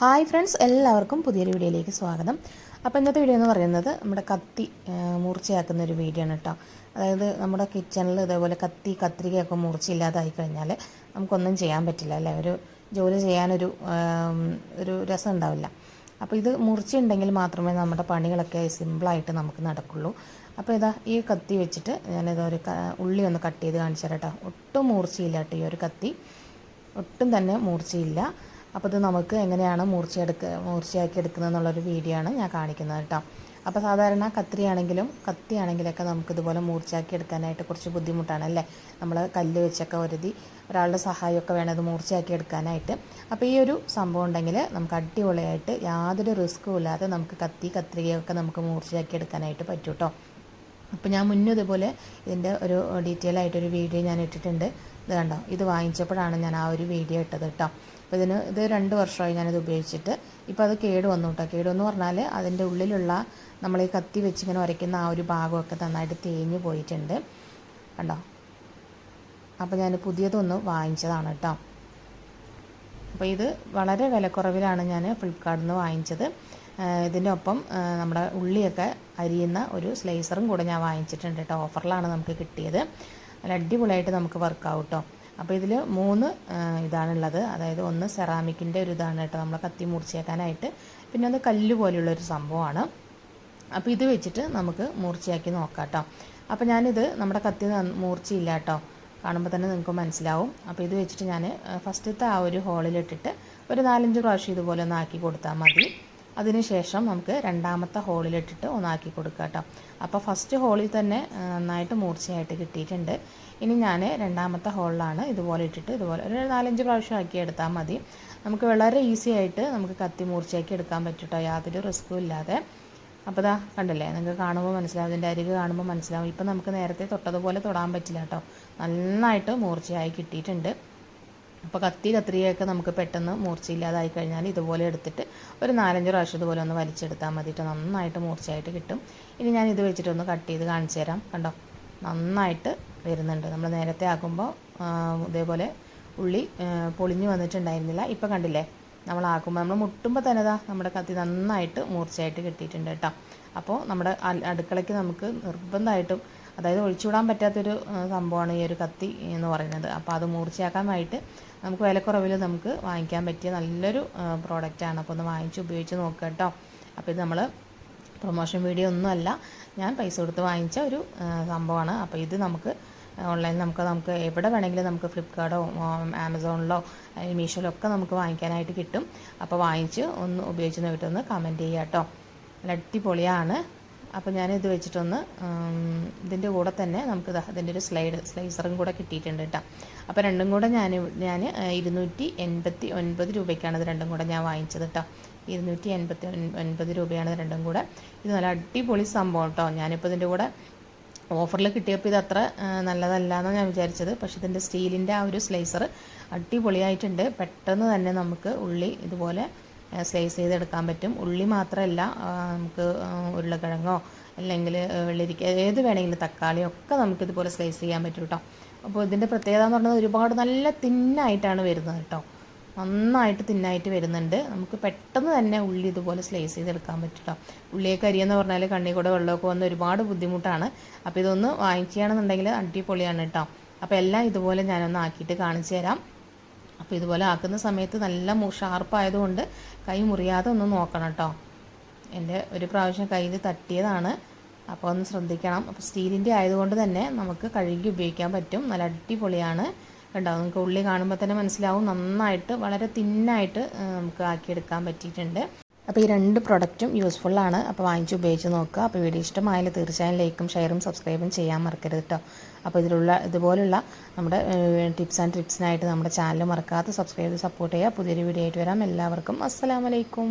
Hi friends എല്ലാവർക്കും പുതിയൊരു വീഡിയോയിലേക്ക് സ്വാഗതം. അപ്പോൾ ഇന്നത്തെ വീഡിയോ എന്ന് പറയുന്നത് നമ്മുടെ കത്തി മൂർച്ചയാക്കുന്ന ഒരു വീഡിയോ ആണ് കേട്ടോ അതായത് നമ്മുടെ കിച്ചണിൽ ഇതേപോലെ കത്തി കത്രികയൊക്കെ മൂർച്ചയില്ലാതായി കഴിഞ്ഞാൽ നമുക്കൊന്നും ചെയ്യാൻ പറ്റില്ല അല്ലേ? ഒരു ജോലി ചെയ്യാനൊരു ഒരു രസം ഉണ്ടാവില്ല. അപ്പോൾ ഇത് മൂർച്ചയുണ്ടെങ്കിൽ മാത്രമേ നമ്മുടെ പണികളൊക്കെ സിമ്പിളായിട്ട് നമുക്ക് നടക്കുള്ളൂ. അപ്പോൾ ഇതാ ഈ കത്തി വെച്ചിട്ട് ഞാനിത് ഒരു ഉള്ളി ഒന്ന് കട്ട് ചെയ്ത് കാണിച്ചു തരാം കേട്ടോ ഒട്ടും മൂർച്ചയില്ല കേട്ടോ ഈ ഒരു കത്തി. ഒട്ടും തന്നെ മൂർച്ചയില്ല. അപ്പോൾ ഇത് നമുക്ക് എങ്ങനെയാണ് മൂർച്ചയെടുക്കുക മൂർച്ചയാക്കി എടുക്കുന്നത് എന്നുള്ളൊരു വീഡിയോ ആണ് ഞാൻ കാണിക്കുന്നത് കേട്ടോ. അപ്പോൾ സാധാരണ കത്രിയാണെങ്കിലും കത്തിയാണെങ്കിലൊക്കെ നമുക്ക് ഇതുപോലെ മൂർച്ചയാക്കി എടുക്കാനായിട്ട് കുറച്ച് ബുദ്ധിമുട്ടാണ് അല്ലേ? നമ്മൾ കല്ല് വെച്ചൊക്കെ ഒരുതി ഒരാളുടെ സഹായമൊക്കെ വേണം അത് മൂർച്ചയാക്കി എടുക്കാനായിട്ട്. അപ്പോൾ ഈ ഒരു സംഭവം ഉണ്ടെങ്കിൽ നമുക്ക് അടിപൊളിയായിട്ട് യാതൊരു റിസ്ക്കും ഇല്ലാതെ നമുക്ക് കത്തി കത്രികയൊക്കെ നമുക്ക് മൂർച്ചയാക്കി എടുക്കാനായിട്ട് പറ്റും കേട്ടോ അപ്പോൾ ഞാൻ മുന്നേ ഇതുപോലെ ഇതിന്റെ ഒരു ഡീറ്റെയിൽ ആയിട്ടൊരു വീഡിയോ ഞാൻ ഇട്ടിട്ടുണ്ട്. ഇത് കണ്ടോ? ഇത് വാങ്ങിച്ചപ്പോഴാണ് ഞാൻ ആ ഒരു വീഡിയോ ഇട്ടത് കേട്ടോ അപ്പോൾ ഇതിന് ഇത് രണ്ട് വർഷമായി ഞാനിത് ഉപയോഗിച്ചിട്ട്. ഇപ്പോൾ അത് കേട് വന്നു കേട്ടോ കേട് എന്ന് പറഞ്ഞാൽ അതിന്റെ ഉള്ളിലുള്ള നമ്മൾ ഈ കത്തി വെച്ച് ഇങ്ങനെ ഉരയ്ക്കുന്ന ആ ഒരു ഭാഗമൊക്കെ നന്നായിട്ട് തേഞ്ഞു പോയിട്ടുണ്ട്. കണ്ടോ? അപ്പോൾ ഞാൻ പുതിയതൊന്ന് വാങ്ങിച്ചതാണ് കേട്ടോ അപ്പോൾ ഇത് വളരെ വിലക്കുറവിലാണ് ഞാൻ ഫ്ലിപ്കാർട്ടിൽ നിന്ന് വാങ്ങിച്ചത്. ഇതിന്റെ ഒപ്പം നമ്മുടെ ഉള്ളിയൊക്കെ അരിയുന്ന ഒരു സ്ലൈസറും കൂടെ ഞാൻ വാങ്ങിച്ചിട്ടുണ്ട് കേട്ടോ ഓഫറിലാണ് നമുക്ക് കിട്ടിയത്. നല്ല അടിപൊളിയായിട്ട് നമുക്ക് വർക്കാവും കേട്ടോ അപ്പോൾ ഇതിൽ മൂന്ന് ഇതാണുള്ളത്. അതായത് ഒന്ന് സെറാമിക്കിന്റെ ഒരു ഇതാണ് കേട്ടോ നമ്മൾ കത്തി മുറിച്ചേക്കാനായിട്ട് പിന്നെ അത് കല്ല് പോലെയുള്ളൊരു സംഭവമാണ്. അപ്പോൾ ഇത് വെച്ചിട്ട് നമുക്ക് മൂർച്ചയാക്കി നോക്കാം കേട്ടോ അപ്പോൾ ഞാനിത് നമ്മുടെ കത്തി മൂർച്ചയില്ല കേട്ടോ. കാണുമ്പോൾ തന്നെ നിങ്ങൾക്ക് മനസ്സിലാവും. അപ്പോൾ ഇത് വെച്ചിട്ട് ഞാൻ ഫസ്റ്റത്തെ ആ ഒരു ഹോളിലിട്ടിട്ട് ഒരു നാലഞ്ച് പ്രാവശ്യം ഇതുപോലെ ഒന്ന് ആക്കി കൊടുത്താൽ മതി. അതിനുശേഷം നമുക്ക് രണ്ടാമത്തെ ഹോളിലിട്ടിട്ട് ഒന്നാക്കി കൊടുക്കുക കേട്ടോ. അപ്പോൾ ഫസ്റ്റ് ഹോളിൽ തന്നെ നന്നായിട്ട് മൂർച്ചയായിട്ട് കിട്ടിയിട്ടുണ്ട്. ഇനി ഞാൻ രണ്ടാമത്തെ ഹോളിലാണ് ഇതുപോലെ ഇട്ടിട്ട് ഇതുപോലെ ഒരു നാലഞ്ച് പ്രാവശ്യം ആക്കി എടുത്താൽ മതി. നമുക്ക് വളരെ ഈസി ആയിട്ട് നമുക്ക് കത്തി മൂർച്ചയാക്കി എടുക്കാൻ പറ്റും യാതൊരു റിസ്ക്കും ഇല്ലാതെ. അപ്പോൾ ഇതാ കണ്ടില്ലേ നിങ്ങൾക്ക് കാണുമ്പോൾ മനസ്സിലാവും ഇതിന്റെ അരികെ കാണുമ്പോൾ മനസ്സിലാവും. ഇപ്പം നമുക്ക് നേരത്തെ തൊട്ടതുപോലെ തൊടാൻ പറ്റില്ല കേട്ടോ. നന്നായിട്ട് മൂർച്ചയായി കിട്ടിയിട്ടുണ്ട്. അപ്പോൾ കത്തി കത്രികയൊക്കെ നമുക്ക് പെട്ടെന്ന് മൂർച്ചയില്ലാതായി കഴിഞ്ഞാൽ ഇതുപോലെ എടുത്തിട്ട് ഒരു നാലഞ്ച് പ്രാവശ്യം ഇതുപോലെ ഒന്ന് വലിച്ചെടുത്താൽ മതിയിട്ട് നന്നായിട്ട് മൂർച്ചയായിട്ട് കിട്ടും. ഇനി ഞാൻ ഇത് വെച്ചിട്ടൊന്ന് കട്ട് ചെയ്ത് കാണിച്ചു തരാം. കണ്ടോ? നന്നായിട്ട് വരുന്നുണ്ട്. നമ്മൾ നേരത്തെ ആക്കുമ്പോൾ ഇതേപോലെ ഉള്ളി പൊളിഞ്ഞു വന്നിട്ടുണ്ടായിരുന്നില്ല. ഇപ്പോൾ കണ്ടില്ലേ? നമ്മൾ ആക്കുമ്പോൾ നമ്മൾ മുട്ടുമ്പോൾ തന്നെ ഇതാ നമ്മുടെ കത്തി നന്നായിട്ട് മൂർച്ചയായിട്ട് കിട്ടിയിട്ടുണ്ട് കേട്ടോ അപ്പോൾ നമ്മുടെ അടുക്കളയ്ക്ക് നമുക്ക് നിർബന്ധമായിട്ടും അതായത് ഒഴിച്ചുവിടാൻ പറ്റാത്തൊരു സംഭവമാണ് ഈ ഒരു കത്തി എന്ന് പറയുന്നത്. അപ്പോൾ അത് മൂർച്ചയാക്കാനായിട്ട് നമുക്ക് വിലക്കുറവിൽ നമുക്ക് വാങ്ങിക്കാൻ പറ്റിയ നല്ലൊരു പ്രോഡക്റ്റാണ് അപ്പോൾ ഒന്ന് വാങ്ങിച്ച് ഉപയോഗിച്ച് നോക്കുക കേട്ടോ. അപ്പോൾ ഇത് നമ്മൾ പ്രൊമോഷൻ വീഡിയോ ഒന്നുമല്ല ഞാൻ പൈസ കൊടുത്ത് വാങ്ങിച്ച ഒരു സംഭവമാണ്. അപ്പോൾ ഇത് നമുക്ക് ഓൺലൈനിൽ നമുക്ക് നമുക്ക് എവിടെ വേണമെങ്കിലും നമുക്ക് ഫ്ലിപ്കാർട്ടോ ആമസോണിലോ മീഷോയിലോ ഒക്കെ നമുക്ക് വാങ്ങിക്കാനായിട്ട് കിട്ടും. അപ്പോൾ വാങ്ങിച്ച് ഒന്ന് ഉപയോഗിച്ച് നോക്കിയിട്ടൊന്ന് കമന്റ് ചെയ്യാം കേട്ടോ നല്ല അടിപൊളിയാണ്. അപ്പോൾ ഞാനിത് വെച്ചിട്ടൊന്ന് ഇതിന്റെ കൂടെ തന്നെ നമുക്ക് ഇതിന്റെ ഒരു സ്ലൈഡ് സ്ലൈസറും കൂടെ കിട്ടിയിട്ടുണ്ട് കേട്ടോ. അപ്പോൾ രണ്ടും കൂടെ ഞാൻ ഞാൻ ഇരുന്നൂറ്റി എൺപത്തി ഒൻപത് രൂപയ്ക്കാണ് ഇത് രണ്ടും കൂടെ ഞാൻ വാങ്ങിച്ചത് കേട്ടോ. ഇരുന്നൂറ്റി എൺപത്തി ഒൻപത് രൂപയാണ് രണ്ടും കൂടെ. ഇത് നല്ല അടിപൊളി സംഭവം കേട്ടോ. ഞാനിപ്പോൾ ഇതിന്റെ കൂടെ ഓഫറിൽ കിട്ടിയപ്പോൾ ഇത് അത്ര നല്ലതല്ല എന്നാണ് ഞാൻ വിചാരിച്ചത്. പക്ഷേ ഇതിന്റെ സ്റ്റീലിന്റെ ആ ഒരു സ്ലൈസർ അടിപൊളിയായിട്ടുണ്ട്. പെട്ടെന്ന് തന്നെ നമുക്ക് ഉള്ളി ഇതുപോലെ സ്ലൈസ് ചെയ്തെടുക്കാൻ പറ്റും. ഉള്ളി മാത്രമല്ല നമുക്ക് ഉരുളക്കിഴങ്ങോ അല്ലെങ്കിൽ വെള്ളരിക്ക ഏത് വേണമെങ്കിലും തക്കാളിയോ ഒക്കെ നമുക്കിതുപോലെ സ്ലൈസ് ചെയ്യാൻ പറ്റും കേട്ടോ അപ്പോൾ ഇതിന്റെ പ്രത്യേകത എന്ന് പറഞ്ഞാൽ ഒരുപാട് നല്ല തിന്നായിട്ടാണ് വരുന്നത് കേട്ടോ നന്നായിട്ട് തിന്നായിട്ട് വരുന്നുണ്ട്. നമുക്ക് പെട്ടെന്ന് തന്നെ ഉള്ളി ഇതുപോലെ സ്ലൈസ് ചെയ്തെടുക്കാൻ പറ്റും കേട്ടോ ഉള്ളിയൊക്കെ അരിയെന്ന് പറഞ്ഞാൽ കണ്ണി കൂടെ വെള്ളമൊക്കെ വന്ന് ഒരുപാട് ബുദ്ധിമുട്ടാണ്. അപ്പോൾ ഇതൊന്ന് വാങ്ങിക്കുകയാണെന്നുണ്ടെങ്കിൽ അടിപൊളിയാണ് കേട്ടോ അപ്പോൾ എല്ലാം ഇതുപോലെ ഞാനൊന്ന് ആക്കിയിട്ട് കാണിച്ചു തരാം. അപ്പോൾ ഇതുപോലെ ആക്കുന്ന സമയത്ത് നല്ല ഷാർപ്പായതുകൊണ്ട് കൈ മുറിയാതെ ഒന്ന് നോക്കണം കേട്ടോ എന്റെ ഒരു പ്രാവശ്യം കയ്യിൽ തട്ടിയതാണ്. അപ്പോൾ ഒന്ന് ശ്രദ്ധിക്കണം. അപ്പോൾ സ്റ്റീലിന്റെ ആയതുകൊണ്ട് തന്നെ നമുക്ക് കഴുകി ഉപയോഗിക്കാൻ പറ്റും. നല്ല അടിപൊളിയാണ്. കണ്ടോ? നമുക്ക് ഉള്ളി കാണുമ്പോൾ തന്നെ മനസ്സിലാവും. നന്നായിട്ട് വളരെ തിന്നായിട്ട് നമുക്ക് ആക്കിയെടുക്കാൻ പറ്റിയിട്ടുണ്ട്. അപ്പോൾ ഈ രണ്ട് പ്രൊഡക്റ്റും യൂസ്ഫുള്ളാണ് അപ്പോൾ വാങ്ങിച്ച് ഉപയോഗിച്ച് നോക്കുക. അപ്പോൾ വീഡിയോ ഇഷ്ടമായാലും തീർച്ചയായും ലൈക്കും ഷെയറും സബ്സ്ക്രൈബും ചെയ്യാൻ മറക്കരുത് കേട്ടോ അപ്പോൾ ഇതിലുള്ള ഇതുപോലുള്ള നമ്മുടെ ടിപ്സ് ആൻഡ് ട്രിപ്സിനായിട്ട് നമ്മുടെ ചാനൽ മറക്കാതെ സബ്സ്ക്രൈബ് സപ്പോർട്ട് ചെയ്യുക. പുതിയൊരു വീഡിയോ ആയിട്ട് വരാം. എല്ലാവർക്കും അസ്സലാമലൈക്കും